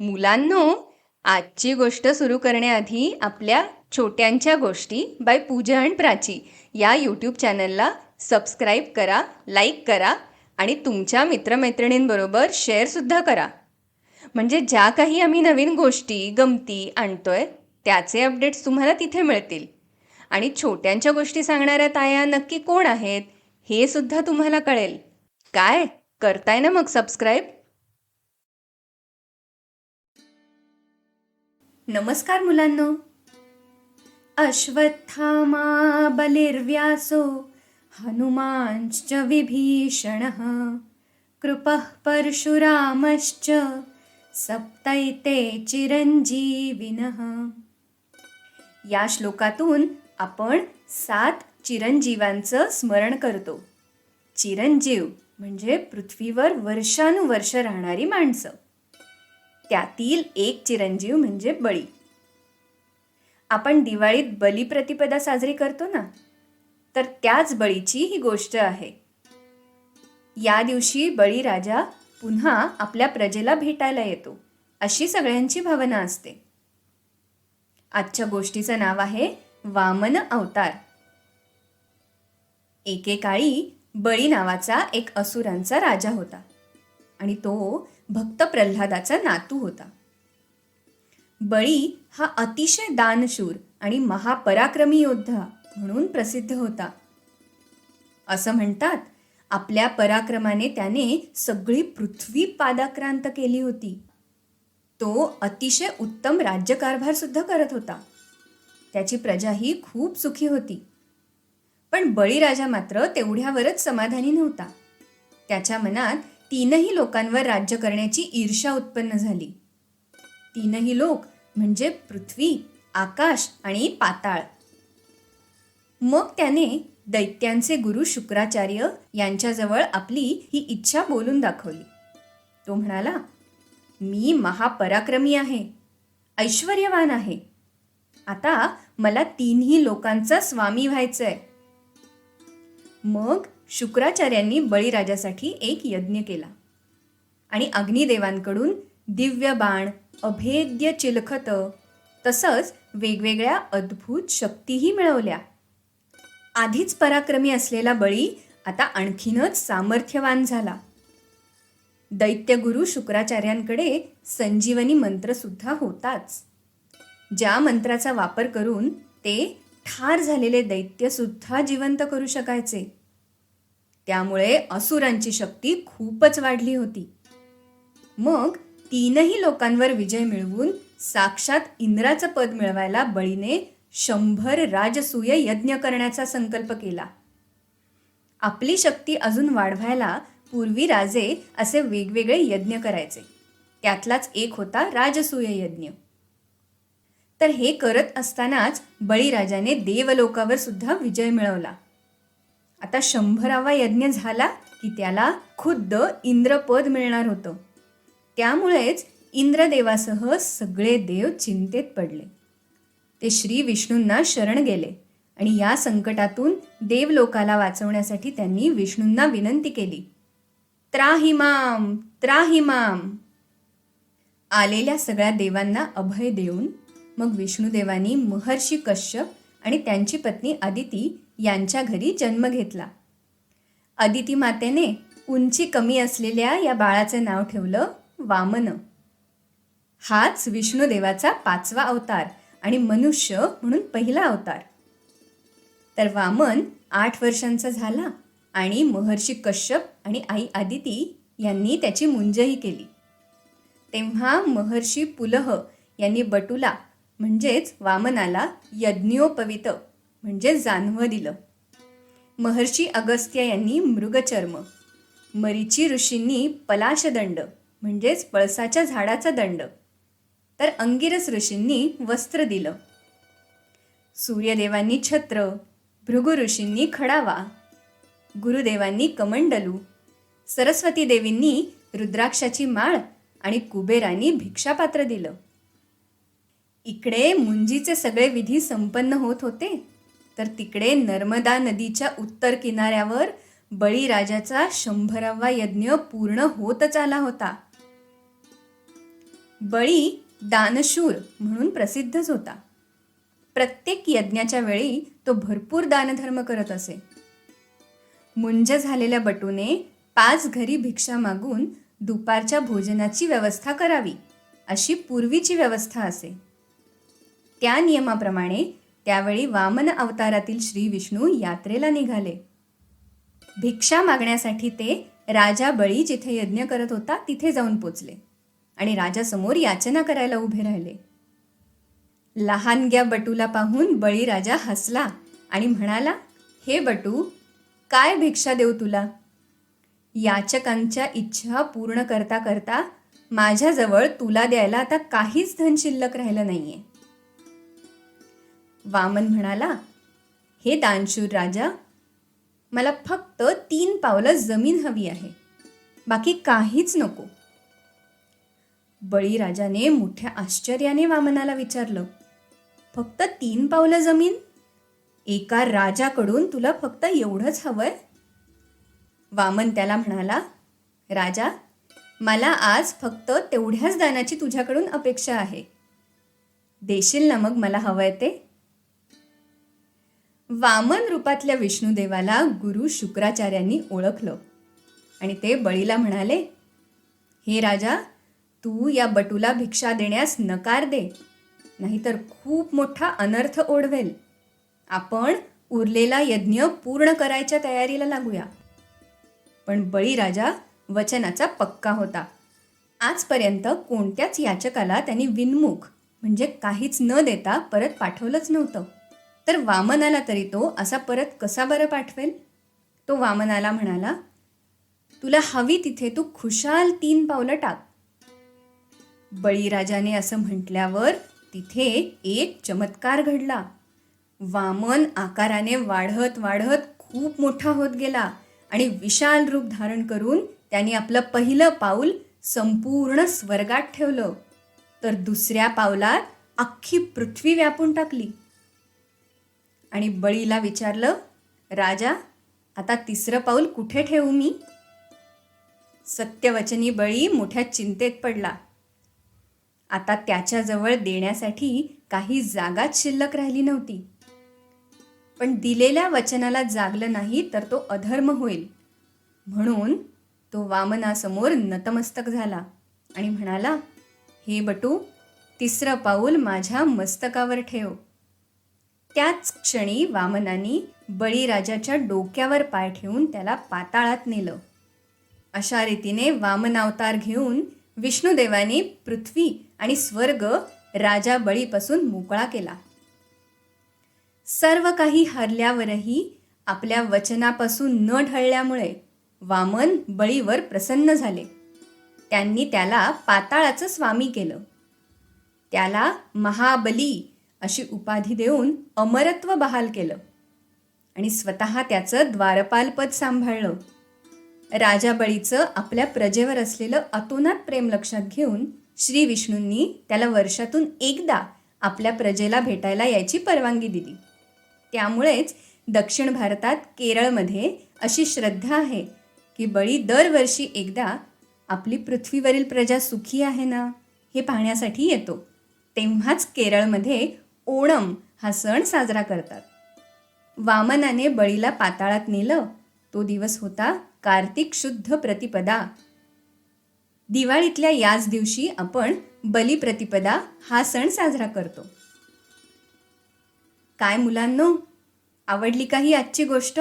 मुलांनो आजची गोष्ट सुरू करण्याआधी आपल्या छोट्यांच्या गोष्टी बाय पूजा अँड प्राची या यूट्यूब चॅनलला सबस्क्राईब करा लाईक करा आणि तुमच्या मित्रमैत्रिणींबरोबर शेअरसुद्धा करा. म्हणजे ज्या काही आम्ही नवीन गोष्टी गमती आणतोय त्याचे अपडेट्स तुम्हाला तिथे मिळतील. आणि छोट्यांच्या गोष्टी सांगणाऱ्या ताया नक्की कोण आहेत हे सुद्धा तुम्हाला कळेल. काय? करताय ना मग सबस्क्राईब? नमस्कार मुलांनो. अश्वत्थामा बलिर्व्यासो हनुमांश्च विभीषणः कृपः परशुरामश्च सप्तैते चिरंजीविनः। या श्लोकातून आपण सात चिरंजीवांचं स्मरण करतो. चिरंजीव म्हणजे पृथ्वीवर वर्षानुवर्ष राहणारी माणसं. त्यातील एक चिरंजीव म्हणजे बळी. आपण दिवाळीत बलिप्रतिपदा साजरी करतो ना तर त्याच बळीची ही गोष्ट आहे. या दिवशी बळीराजा पुन्हा आपल्या प्रजेला भेटायला येतो अशी सगळ्यांची भावना असते. आजच्या गोष्टीचं नाव आहे वामन अवतार. एकेकाळी बळी नावाचा एक असुरांचा राजा होता. आणि तो भक्त प्रल्हादाचा नातू होता. बळी हा अतिशय दानशूर आणि महापराक्रमी योद्धा म्हणून प्रसिद्ध होता. असं म्हणतात आपल्या पराक्रमाने त्याने सगळी पृथ्वी पादाक्रांत केली होती. तो अतिशय उत्तम राज्यकारभार सुद्धा करत होता. त्याची प्रजा ही खूप सुखी होती. पण बळीराजा मात्र तेवढ्यावरच समाधानी नव्हता. त्याच्या मनात तीनही लोकांवर राज्य करण्याची ईर्षा उत्पन्न झाली. तीनही लोक म्हणजे पृथ्वी आकाश आणि पाताळ. मग त्याने दैत्यांचे गुरु शुक्राचार्य यांच्याजवळ आपली ही इच्छा बोलून दाखवली. तो म्हणाला मी महापराक्रमी आहे ऐश्वर्यवान आहे. आता मला तीनही लोकांचा स्वामी व्हायचंय. मग शुक्राचार्यांनी बळीराजासाठी एक यज्ञ केला. आणि अग्निदेवांकडून दिव्य बाण अभेद्य चिलखत तसंच वेगवेगळ्या अद्भुत शक्तीही मिळवल्या. आधीच पराक्रमी असलेला बळी आता आणखीनच सामर्थ्यवान झाला. दैत्यगुरु शुक्राचार्यांकडे संजीवनी मंत्र सुद्धा होताच. ज्या मंत्राचा वापर करून ते ठार झालेले दैत्य सुद्धा जिवंत करू शकायचे. त्यामुळे असुरांची शक्ती खूपच वाढली होती. मग तीनही लोकांवर विजय मिळवून साक्षात इंद्राचं पद मिळवायला बळीने शंभर राजसूय यज्ञ करण्याचा संकल्प केला. आपली शक्ती अजून वाढवायला पूर्वी राजे असे वेगवेगळे यज्ञ करायचे. त्यातलाच एक होता राजसूय यज्ञ. तर हे करत असतानाच बळीराजाने देवलोकावर सुद्धा विजय मिळवला. आता शंभरावा यज्ञ झाला की त्याला खुद्द इंद्रपद मिळणार होतं. त्यामुळेच इंद्रदेवासह सगळे देव चिंतेत पडले. ते श्री विष्णूंना शरण गेले आणि या संकटातून देवलोकाला वाचवण्यासाठी त्यांनी विष्णूंना विनंती केली. त्राहिमाम त्राहिमाम आलेल्या सगळ्या देवांना अभय देऊन मग विष्णुदेवांनी महर्षी कश्यप आणि त्यांची पत्नी आदिती यांच्या घरी जन्म घेतला. अदिती मातेने उंची कमी असलेल्या या बाळाचे नाव ठेवलं वामन. हाच विष्णुदेवाचा पाचवा अवतार आणि मनुष्य म्हणून पहिला अवतार. तर वामन आठ वर्षांचा झाला आणि महर्षी कश्यप आणि आई आदिती यांनी त्याची मुंजही केली. तेव्हा महर्षी पुलह यांनी बटुला म्हणजेच वामनाला यज्ञोपवित म्हणजे जानवं दिलं. महर्षी अगस्त्य यांनी मृगचर्म. मरीची ऋषींनी पलाशदंड म्हणजेच पळसाच्या झाडाचा दंड. तर अंगिरस ऋषींनी वस्त्र दिलं. सूर्यदेवांनी छत्र भृगु ऋषींनी खडावा गुरुदेवांनी कमंडलू सरस्वती देवींनी रुद्राक्षाची माळ आणि कुबेरांनी भिक्षापात्र दिलं. इकडे मुंजीचे सगळे विधी संपन्न होत होते. तर तिकडे नर्मदा नदीच्या उत्तर किनाऱ्यावर बळीराजाचा शंभरावा यज्ञ पूर्ण होतच आला होता. बळी दानशूर म्हणून प्रसिद्धच होता. प्रत्येक यज्ञाच्या वेळी तो भरपूर दानधर्म करत असे. मुंज झालेल्या बटूने पाच घरी भिक्षा मागून दुपारच्या भोजनाची व्यवस्था करावी अशी पूर्वीची व्यवस्था असे. त्या नियमाप्रमाणे त्यावेळी वामन अवतारातील श्री विष्णू यात्रेला निघाले. भिक्षा मागण्यासाठी ते राजा बळी जिथे यज्ञ करत होता तिथे जाऊन पोचले आणि राजासमोर याचना करायला उभे राहिले. लहानग्या बटूला पाहून बळी राजा हसला आणि म्हणाला हे बटू काय भिक्षा देऊ तुला? याचकांच्या इच्छा पूर्ण करता करता माझ्याजवळ तुला द्यायला आता काहीच धन शिल्लक राहिलं नाहीये. वामन म्हणाला हे दानशूर राजा मला फक्त तीन पावलं जमीन हवी आहे बाकी काहीच नको. बळीराजाने मोठ्या आश्चर्याने वामनाला विचारलं फक्त तीन पावलं जमीन? एका राजाकडून तुला फक्त एवढंच हवंय? वामन त्याला म्हणाला राजा मला आज फक्त तेवढ्याच दानाची तुझ्याकडून अपेक्षा आहे. देशील ना मग मला हवंय ते? वामन रूपातल्या विष्णुदेवाला गुरु शुक्राचार्यांनी ओळखलं. आणि ते बळीला म्हणाले हे राजा तू या बटूला भिक्षा देण्यास नकार दे नाहीतर खूप मोठा अनर्थ ओढवेल. आपण उरलेला यज्ञ पूर्ण करायच्या तयारीला लागूया. पण बळीराजा वचनाचा पक्का होता. आजपर्यंत कोणत्याच याचकाला त्यांनी विनमुख म्हणजे काहीच न देता परत पाठवलंच नव्हतं. तर वामनाला तरी तो असा परत कसा बरं पाठवेल? तो वामनाला म्हणाला तुला हवी तिथे तू खुशाल तीन पावलं टाक. बळीराजाने असं म्हटल्यावर तिथे एक चमत्कार घडला. वामन आकाराने वाढत वाढत खूप मोठा होत गेला आणि विशाल रूप धारण करून त्याने आपलं पहिलं पाऊल संपूर्ण स्वर्गात ठेवलं. तर दुसऱ्या पावलात अख्खी पृथ्वी व्यापून टाकली. आणि बळीला विचारलं राजा आता तिसरं पाऊल कुठे ठेवू मी? सत्यवचनी बळी मोठ्या चिंतेत पडला. आता त्याच्याजवळ देण्यासाठी काही जागाच शिल्लक राहिली नव्हती. पण दिलेल्या वचनाला जागलं नाही तर तो अधर्म होईल. म्हणून तो वामनासमोर नतमस्तक झाला आणि म्हणाला हे बटू तिसरं पाऊल माझ्या मस्तकावर ठेव. त्याच क्षणी वामनानी बळीराजाच्या डोक्यावर पाय ठेवून त्याला पाताळात नेलं. अशा रीतीने वामनावतार घेऊन विष्णुदेवाने पृथ्वी आणि स्वर्ग राजा बळीपासून मोकळा केला. सर्व काही हरल्यावरही आपल्या वचनापासून न ढळल्यामुळे वामन बळीवर प्रसन्न झाले. त्यांनी त्याला पाताळाचं स्वामी केलं. त्याला महाबली अशी उपाधी देऊन अमरत्व बहाल केलं. आणि स्वतः त्याचं द्वारपालपद सांभाळलं. राजा बळीचं आपल्या प्रजेवर असलेलं अतोनात प्रेम लक्षात घेऊन श्री विष्णूंनी त्याला वर्षातून एकदा आपल्या प्रजेला भेटायला यायची परवानगी दिली. त्यामुळेच दक्षिण भारतात केरळमध्ये अशी श्रद्धा आहे की बळी दरवर्षी एकदा आपली पृथ्वीवरील प्रजा सुखी आहे ना हे पाहण्यासाठी येतो. तेव्हाच केरळमध्ये ओणम हा सण साजरा करतात. वामनाने बळीला पाताळात नेलं तो दिवस होता कार्तिक शुद्ध प्रतिपदा. दिवाळीतल्या याच दिवशी आपण बलिप्रतिपदा हा सण साजरा करतो. काय मुलांनो आवडली का ही आजची गोष्ट?